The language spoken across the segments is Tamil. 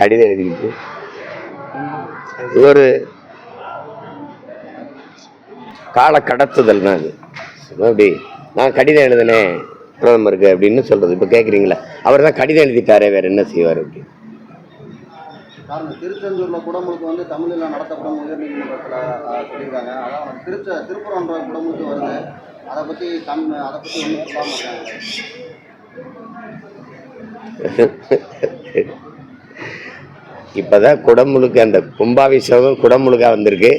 கடிதம் எழுதிக்கிட்டு. ஒரு கால கடத்துதல் தான் அது. அப்படி நான் கடிதம் எழுதினேன் பிரதமருக்கு அப்படின்னு சொல்றது. இப்போ கேட்குறீங்களா அவர் தான் கடிதம் எழுதிட்டாரே வேற என்ன செய்வார் அப்படி? காரணம் திருச்செந்தூர்ல குடமுழுக்கு வந்து தமிழில் நடத்தப்படும் உயர்நீதிமன்றத்தில் சொல்லியிருக்காங்க. அதான் திருச்ச திருப்புறன்ற குடமுழுக்கு வருது. அதை பற்றி தம் அதை பற்றி ஒன்றும் சொல்ல மாட்டாங்க. இப்போதான் குடமுழுக்கு அந்த கும்பாபிஷேகம் குடமுழுக்காக வந்திருக்கு.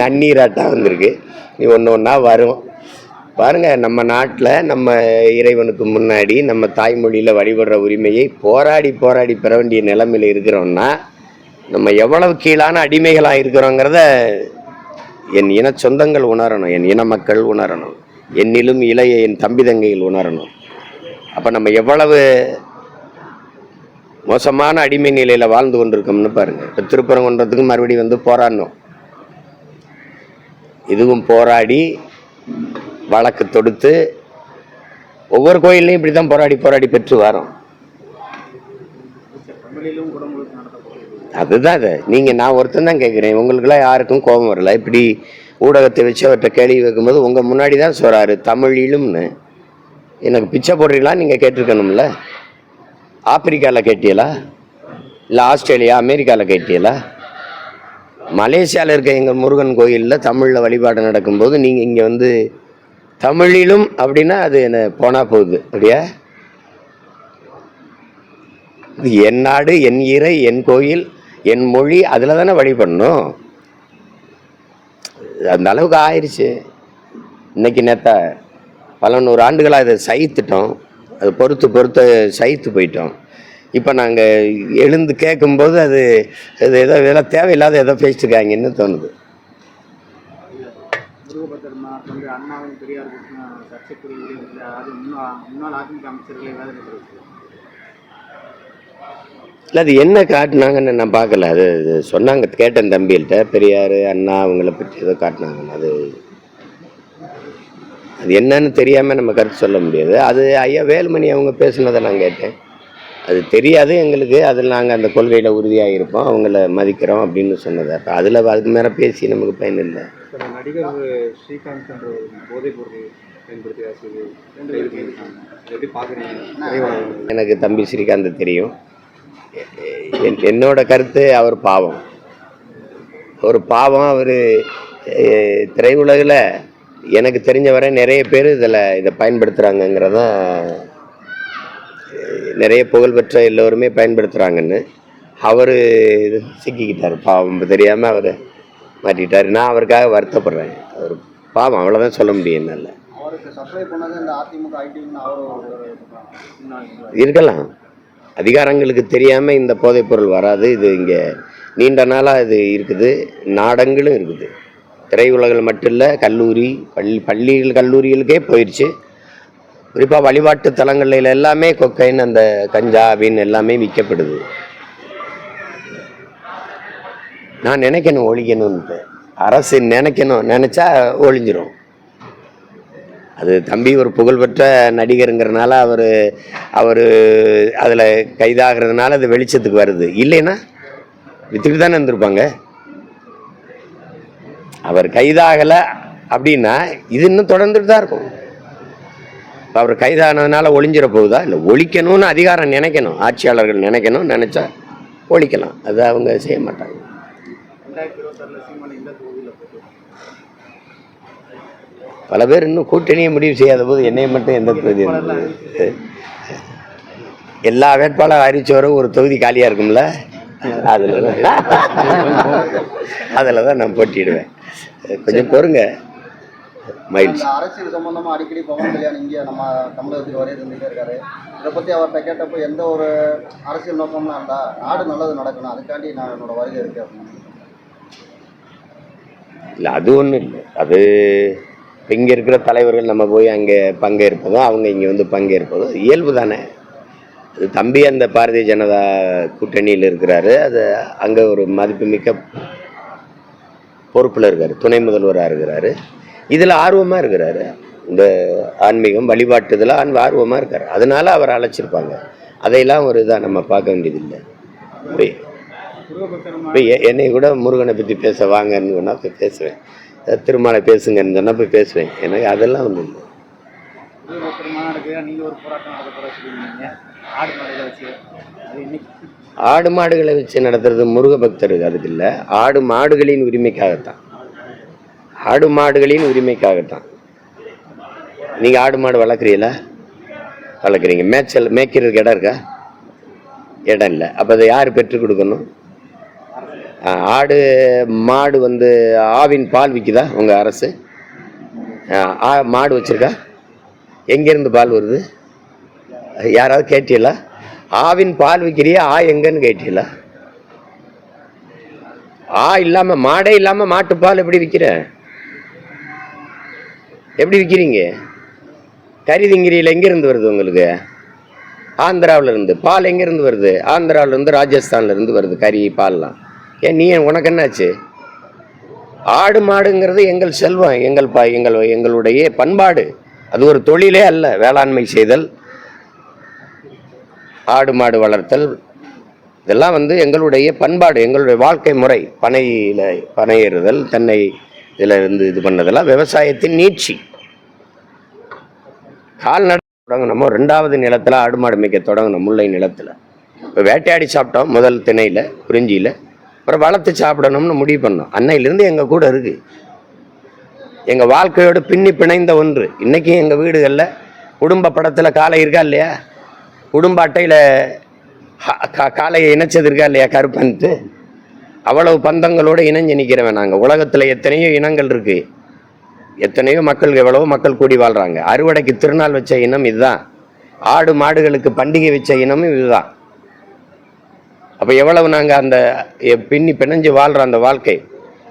நன்னீராட்டா வந்திருக்கு. இது ஒன்று ஒன்றா வரும். பாருங்க நம்ம நாட்டில் நம்ம இறைவனுக்கு முன்னாடி நம்ம தாய்மொழியில் வழிபடுற உரிமையை போராடி போராடி பெற வேண்டிய நிலைமையில் இருக்கிறோம்னா நம்ம எவ்வளவு கீழான அடிமைகளாக இருக்கிறோங்கிறத என் இன சொந்தங்கள் உணரணும் என் இன மக்கள் உணரணும் என்னிலும் இளைய என் தம்பி தங்கையில் உணரணும். அப்போ நம்ம எவ்வளவு மோசமான அடிமை நிலையில் வாழ்ந்து கொண்டிருக்கோம்னு பாருங்க. இப்போ திருப்பரங்குன்றத்துக்கு மறுபடியும் வந்து போராடணும். இதுவும் போராடி வழக்கு தொடுத்து ஒவ்வொரு கோயில்லையும் இப்படி தான் போராடி போராடி பெற்று வரோம். அதுதான் அது. நீங்கள் நான் ஒருத்தன் தான் கேட்குறேன் உங்களுக்குலாம் யாருக்கும் கோபம் வரல. இப்படி ஊடகத்தை வச்சு அவர்கிட்ட கேள்வி வைக்கும்போது உங்கள் முன்னாடி தான் சொல்கிறாரு தமிழிலும்னு. எனக்கு பிச்சை போடுறீங்களா நீங்கள் கேட்டிருக்கணும்ல? ஆப்பிரிக்காவில் கேட்டியலா? இல்லை ஆஸ்திரேலியா அமெரிக்காவில் கேட்டியலா? மலேசியாவில் இருக்க எங்கள் முருகன் கோயிலில் தமிழில் வழிபாடு நடக்கும்போது நீங்கள் இங்கே வந்து தமிழிலும் அப்படின்னா அது என்ன போனால் போகுது. அப்படியா? இது என் நாடு என் இறை என் கோயில் என் மொழி அதில் தானே வழிபடணும். அந்த அளவுக்கு ஆயிடுச்சு இன்னைக்கு நேத்தா பல நூறு ஆண்டுகளாக இதை சகித்துட்டோம். அது பொறுத்து பொறுத்து சகித்து போயிட்டோம். இப்போ நாங்கள் எழுந்து கேட்கும்போது அது அது ஏதோ இதெல்லாம் தேவையில்லாத ஏதோ பேசிட்டுருக்காங்கன்னு தோணுது. இல்லை அது என்ன காட்டினாங்கன்னு நான் பார்க்கல அது சொன்னாங்க கேட்டேன் தம்பிகள்கிட்ட பெரியார் அண்ணா அவங்கள பற்றி ஏதோ காட்டினாங்க அது அது என்னன்னு தெரியாமல் நம்ம கருத்து சொல்ல முடியாது. அது ஐயா வேலுமணி அவங்க பேசுனதை நான் கேட்டேன். அது தெரியாது எங்களுக்கு. அதில் நாங்கள் அந்த கொள்கையில் உறுதியாக இருப்போம். அவங்கள மதிக்கிறோம் அப்படின்னு சொன்னது. அப்போ அதில் அதுக்கு மேலே பேசி நமக்கு பயன் இல்லை. நடிகர் ஸ்ரீகாந்த் என்ற போதைப் பொருள் எனக்கு தம்பி ஸ்ரீகாந்த் தெரியும். என்- என்னோட கருத்து அவர் பாவம். ஒரு பாவம் அவர் திரையுலகில் எனக்கு தெரிஞ்ச வரை நிறைய பேர் இதில் இதை பயன்படுத்துகிறாங்கங்கிறத நிறைய புகழ்பெற்ற எல்லோருமே பயன்படுத்துகிறாங்கன்னு அவர் சிக்கிக்கிட்டார். பாவம் தெரியாமல் அவர் மாட்டிக்கிட்டார். நான் அவருக்காக வருத்தப்படுறேன். அவர் பாவம் அவ்வளோதான் சொல்ல முடியும் என்னால். இருக்கலாம். அதிகாரங்களுக்கு தெரியாமல் இந்த போதைப்பொருள் வராது. இது இங்கே நீண்ட நாளாக இது இருக்குது. நாடங்களும் இருக்குது. திரையுலகில் மட்டும் இல்லை கல்லூரி பள்ளி பள்ளிகள் கல்லூரிகளுக்கே போயிடுச்சு குறிப்பாக வழிபாட்டு தலங்களில் எல்லாமே கொக்கைன் அந்த கஞ்சா அப்படின்னு எல்லாமே விற்கப்படுது. நான் நினைக்கணும் ஒழிக்கணும்னு அரசு நினைக்கணும் நினச்சா ஒழிஞ்சிரும். அது தம்பி ஒரு புகழ்பெற்ற நடிகருங்கிறனால அவர் அவர் அதில் கைதாகிறதுனால அது வெளிச்சத்துக்கு வருது. இல்லைன்னா வித்துட்டு தானே இருந்திருப்பாங்க. அவர் கைதாகலை அப்படின்னா இது இன்னும் தொடர்ந்துட்டு தான் இருக்கும். இப்ப அவர் கைதானதுனால ஒளிஞ்சிட போகுதா? இல்லை ஒழிக்கணும்னு அதிகாரம் நினைக்கணும். ஆட்சியாளர்கள் நினைக்கணும் நினச்சா ஒழிக்கலாம். அது அவங்க செய்ய மாட்டாங்க. பல பேர் இன்னும் கூட்டணியை முடிவு செய்யாத போது என்னை மட்டும் எந்த தொகுதி எல்லா வேட்பாளர் அறிவிச்சவரும் ஒரு தொகுதி காலியாக இருக்கும்ல? அதில் அதில் தான் நான் போட்டியிடுவேன். கொஞ்சம் பொறுங்க. இந்த அரசியல் சம்பந்தமா அடிக்கடி பவன் கல்யாண் இங்கே நம்ம தமிழகத்துக்கு வரைய இருந்துகிட்டே இருக்காரு. இதை பத்தி அவர்கிட்ட கேட்டப்போ எந்த ஒரு அரசியல் நோக்கம்லாம் இருந்தா நாடு நல்லது நடக்கணும் அதுக்காண்டி நான் என்னோட வருகை இருக்கு அப்படின்னு இல்லை அது ஒன்றும் இல்லை. அது இங்கே இருக்கிற தலைவர்கள் நம்ம போய் அங்கே பங்கேற்பதும் அவங்க இங்கே வந்து பங்கேற்பதும் இயல்பு தானே. தம்பி அந்த பாரதிய ஜனதா கூட்டணியில் இருக்கிறாரு. அது அங்கே ஒரு மதிப்புமிக்க பொறுப்பில் இருக்கார். துணை முதல்வராக இருக்கிறாரு. இதில் ஆர்வமாக இருக்கிறாரு. இந்த ஆன்மீகம் வழிபாட்டுதில் ஆன்ம ஆர்வமாக இருக்கார். அதனால் அவர் அழைச்சிருப்பாங்க. அதையெல்லாம் ஒரு இதாக நம்ம பார்க்க வேண்டியதில்லை. இப்போ என்னை கூட முருகனை பற்றி பேச வாங்கன்னு சொன்னால் போய் பேசுவேன். திருமலை பேசுங்கன்னு சொன்னால் போய் பேசுவேன். எனக்கு அதெல்லாம் வந்து இல்லை. ஆடு மாடுகளை வச்சு நடத்துறது முருக பக்தருக்கு அதுக்கு இல்லை. ஆடு மாடுகளின் உரிமைக்காகத்தான். ஆடு மாடுகளின் உரிமைக்காகத்தான். நீங்கள் ஆடு மாடு வளர்க்குறீங்களா? வளர்க்குறீங்க. மேய்ச்சல் மேய்க்கிறதுக்கு இடம் இருக்கா? இடம் இல்லை. அப்போ அதை யார் பெற்றுக் கொடுக்கணும்? ஆடு மாடு வந்து ஆவின் பால் விற்குதா உங்கள் அரசு? ஆ மாடு வச்சுருக்கா? எங்கேருந்து பால் வருது? யாராவது கேட்டீங்களா? ஆவின் பால் விற்கிறியா ஆ எங்கன்னு கேட்டீங்களா? ஆ இல்லாம மாடே இல்லாம மாட்டுப்பால் எப்படி விற்கிற எப்படி விற்கிறீங்க கறி திங்கிரியில் எங்கேருந்து வருது உங்களுக்கு? ஆந்திராவுல இருந்து. பால் எங்கேருந்து வருது? ஆந்திராவிலேருந்து ராஜஸ்தான்லேருந்து வருது கறி பால்லாம். ஏன் நீ உனக்கு என்னாச்சு? ஆடு மாடுங்கிறது எங்கள் செல்வம் எங்கள் பா எங்கள் எங்களுடைய பண்பாடு. அது ஒரு தொழிலே அல்ல வேளாண்மை செய்தல். ஆடு மாடு வளர்த்தல் இதெல்லாம் வந்து எங்களுடைய பண்பாடு எங்களுடைய வாழ்க்கை முறை. பனையில் பனையேறுதல் தென்னை இதில் இருந்து இது பண்ணதெல்லாம் விவசாயத்தின் நீட்சி. கால்நடை தொடங்கினோமோ ரெண்டாவது நிலத்தில் ஆடு மாடு மேய்க்க தொடங்கணும் முல்லை நிலத்தில். இப்போ வேட்டையாடி சாப்பிட்டோம் முதல் திணையில் குறிஞ்சியில். அப்புறம் வளர்த்து சாப்பிடணும்னு முடிவு பண்ணோம். அன்னையிலிருந்து எங்கள் கூட இருக்குது எங்கள் வாழ்க்கையோடு பின்னி பிணைந்த ஒன்று. இன்றைக்கும் எங்கள் வீடுகளில் குடும்ப படத்தில் காலை இருக்கா இல்லையா? குடும்ப அட்டையில் காலையை இணைச்சது இருக்கா இல்லையா கருப்பன்ட்டு? அவ்வளவு பந்தங்களோடு இணைஞ்சு நிற்கிறவன் நாங்கள் உலகத்தில் எத்தனையோ இனங்கள் இருக்குது எத்தனையோ மக்கள் எவ்வளவோ மக்கள் கூடி வாழ்கிறாங்க அறுவடைக்கு திருநாள் வச்ச இனம் இதுதான். ஆடு மாடுகளுக்கு பண்டிகை வச்ச இனமும் இதுதான். அப்போ எவ்வளவு நாங்கள் அந்த பின்னி பிணைஞ்சு வாழ்கிற அந்த வாழ்க்கை?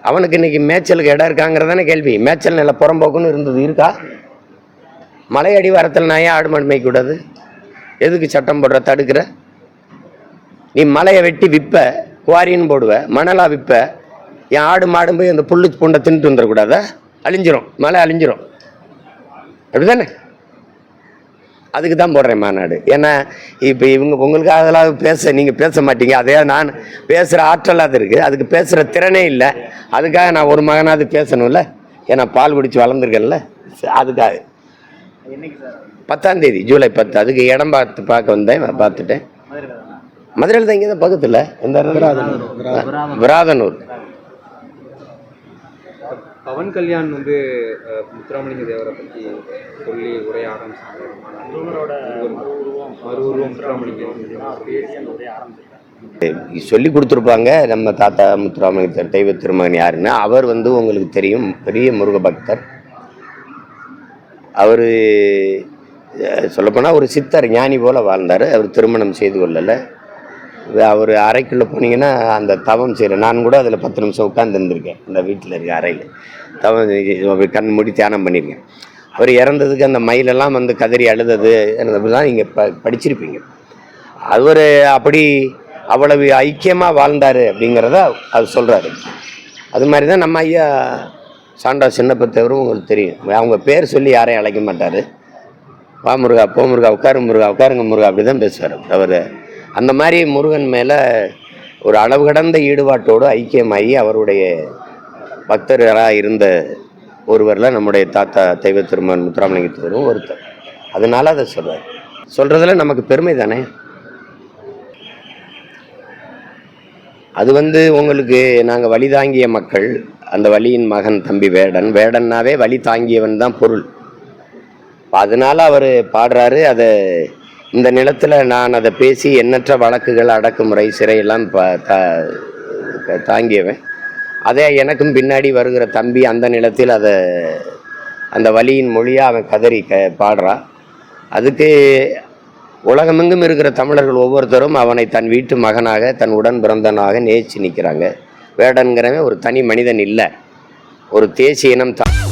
அவனுக்கு இன்னைக்கு மேய்ச்சலுக்கு இடம் இருக்காங்கிறதானே கேள்வி. மேய்ச்சல் நில புறம்போக்குன்னு இருந்தது இருக்கா? மலை அடிவாரத்தில் நான் ஏன் ஆடு மாடு மேய்க்கூடாது எதுக்கு சட்டம் போடுற? தடுக்கிற? நீ மலையை வெட்டி விற்ப குவாரின்னு போடுவ மணலாக விற்ப என் ஆடு மாடும் போய் அந்த புல்லு பூண்டை தின்ட்டு வந்துடக்கூடாதா? அழிஞ்சிரும். மலை அழிஞ்சிரும். அப்படிதானே? அதுக்கு தான் போடுறேன் மாநாடு. ஏன்னா இப்போ இவங்க உங்களுக்கு அதெல்லாம் பேச நீங்கள் பேச மாட்டீங்க. அதே நான் பேசுகிற ஆற்றலாக அது இருக்குது அதுக்கு பேசுகிற திறனே இல்லை. அதுக்காக நான் ஒரு மகனாவது பேசணும்ல? ஏன்னா பால் குடித்து வளர்ந்துருக்கேன்ல. அதுக்காக. என்னைக்கு சார்? பத்தாம் தேதி ஜூலை பத்து. அதுக்கு இடம் பார்த்து பார்க்க வந்தேன் பார்த்துட்டேன் மதுரையில் தான்? இங்கே தான் பக்கத்தில். எந்த? விராதனூர். பவன் கல்யாண் வந்து முத்துராமலிங்க தேவரை பற்றி சொல்லி உரைய ஆரம்பிச்சாங்க சொல்லி கொடுத்துருப்பாங்க நம்ம தாத்தா முத்துராமலிங்க தெய்வ திருமகன் யாருன்னு. அவர் வந்து உங்களுக்கு தெரியும் பெரிய முருக பக்தர் அவர் சொல்லப்போனால் ஒரு சித்தர் ஞானி போல் வாழ்ந்தார். அவர் திருமணம் செய்து கொள்ளலை. அவர் அறைக்குள்ளே போனீங்கன்னா அந்த தவம் செய்கிற நான் கூட அதில் பத்து நிமிஷம் உட்காந்துருந்துருக்கேன் இந்த வீட்டில் இருக்க அறையில். தவம் கண் மூடி தியானம் பண்ணியிருக்கேன் அவர் இறந்ததுக்கு அந்த மயிலெல்லாம் வந்து கதறி அழுதது அப்படிலாம் நீங்கள் ப படிச்சிருப்பீங்க. அவர் அப்படி அவ்வளவு ஐக்கியமாக வாழ்ந்தார் அப்படிங்கிறத அவர் சொல்கிறாரு அது மாதிரி தான் நம்ம ஐயா சாண்டா சின்னப்பத்தேவரும் உங்களுக்கு தெரியும். அவங்க பேர் சொல்லி யாரையும் அழைக்க மாட்டார். வா முருகா போ முருகா உட்காரு முருகா உட்காருங்க முருகா அப்படி தான் பேசுவார். அவர் அந்த மாதிரி முருகன் மேலே ஒரு அளவு கடந்த ஈடுபாட்டோடு ஐக்கியமாகி அவருடைய பக்தர்களாக இருந்த ஒருவரில் நம்முடைய தாத்தா தெய்வ திருமன் முத்துராமலிங்கத்தவரும் ஒருத்தர். அதனால அதை சொல்கிறார் சொல்கிறதுல நமக்கு பெருமை தானே? அது வந்து உங்களுக்கு நாங்கள் வழி தாங்கிய மக்கள் அந்த வழியின் மகன் தம்பி வேடன். வேடன்னாவே வழி தாங்கியவன் தான் பொருள். அதனால் அவர் பாடுறாரு அதை இந்த நிலத்தில் நான் அதை பேசி எண்ணற்ற வழக்குகள் அடக்குமுறை சிறையெல்லாம் தாங்கியவன். அதே எனக்கும் பின்னாடி வருகிற தம்பி அந்த நிலத்தில் அதை அந்த வழியின் மொழியாக அவன் கதறி க பாடுறான் அதுக்கு உலகமெங்கும் இருக்கிற தமிழர்கள் ஒவ்வொருத்தரும் அவனை தன் வீட்டு மகனாக தன் உடன் பிறந்தனாக நேச்சு நிற்கிறாங்க வேடன்கிறவன் ஒரு தனி மனிதன் இல்லை. ஒரு தேசிய இனம் தான்